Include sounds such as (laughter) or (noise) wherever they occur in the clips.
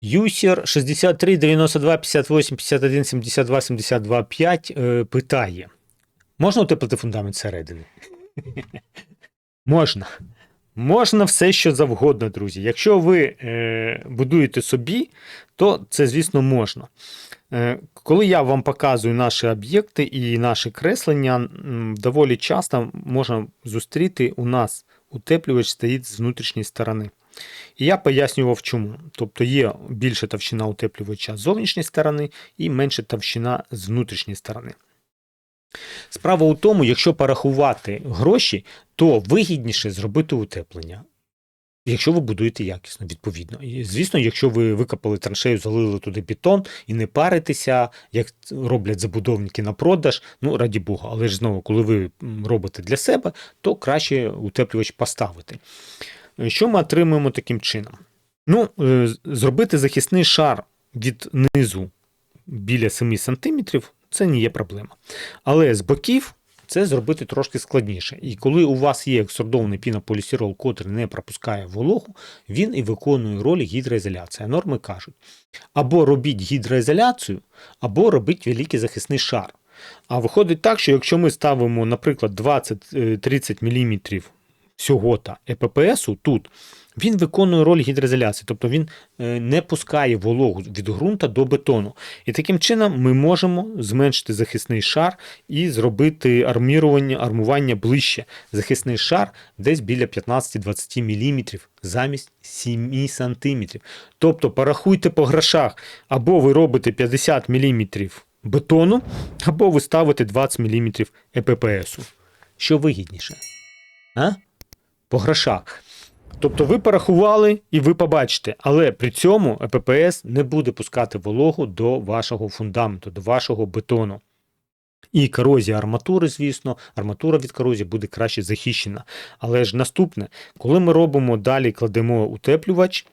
Юсер 63 92 58 51 72 72 5 е, питає: можна утеплити фундамент зсередини? (laughs) можна. Можна все, що завгодно, друзі. Якщо ви е, будуєте собі, то це, звісно, можна. Е, коли я вам показую наші об'єкти і наші креслення, доволі часто можна зустріти у нас утеплювач стоїть з внутрішньої сторони. І я пояснював чому. Тобто є більша товщина утеплювача з зовнішньої сторони і менша товщина з внутрішньої сторони. Справа у тому, якщо порахувати гроші, то вигідніше зробити утеплення. Якщо ви будуєте якісно, відповідно. І, звісно, якщо ви викопали траншею, залили туди бетон і не паритеся, як роблять забудовники на продаж, ну раді Бога, але ж знову, коли ви робите для себе, то краще утеплювач поставити. Е, Що ми отримуємо таким чином? Ну, е, зробити захисний шар від низу біля 7 см це не є проблема. Але з боків це зробити трошки складніше. І коли у вас є екструдований пінополістирол, котрий не пропускає вологу, він і виконує роль гідроізоляції. Норми кажуть: або робіть гідроізоляцію, або робіть великий захисний шар. А виходить так, що якщо ми ставимо, наприклад, 20-30 мм всього та ЕППСу тут, він виконує роль гідроізоляції, тобто він е, не пускає вологу від ґрунта до бетону. І таким чином ми можемо зменшити захисний шар і зробити армірування, армування ближче. Захисний шар десь біля 15-20 мм замість 7 см. Тобто порахуйте по грошах, або ви робите 50 мм бетону, або ви ставите 20 мм ЕППСу. Що вигідніше? А? По грошах. Тобто ви порахували і ви побачите, але при цьому ЕППС не буде пускати вологу до вашого фундаменту, до вашого бетону. І корозія арматури, звісно, арматура від корозії буде краще захищена. Але ж наступне, коли ми робимо далі, кладемо утеплювач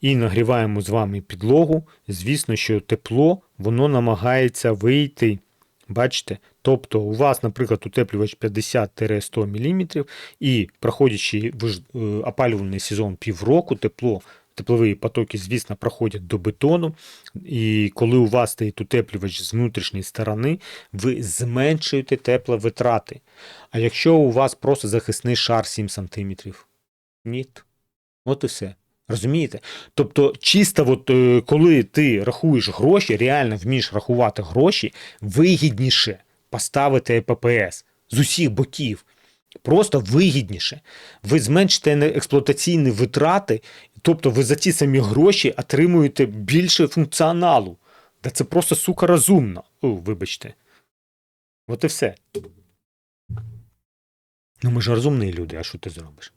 і нагріваємо з вами підлогу, звісно, що тепло воно намагається вийти. Бачите? Тобто у вас, наприклад, утеплювач 50-100 мм, і проходячи е, опалювальний сезон півроку, тепло, теплові потоки, звісно, проходять до бетону. І коли у вас стоїть утеплювач з внутрішньої сторони, ви зменшуєте тепловитрати. А якщо у вас просто захисний шар 7 см, ні. От і все. Розумієте? Тобто, чисто, от, е, коли ти рахуєш гроші, реально вмієш рахувати гроші, вигідніше поставити ЕППС з усіх боків. Просто вигідніше. Ви зменшите експлуатаційні витрати, тобто ви за ті самі гроші отримуєте більше функціоналу. Та це просто сука розумно. О, вибачте. От і все. Ну, ми ж розумні люди, а що ти зробиш?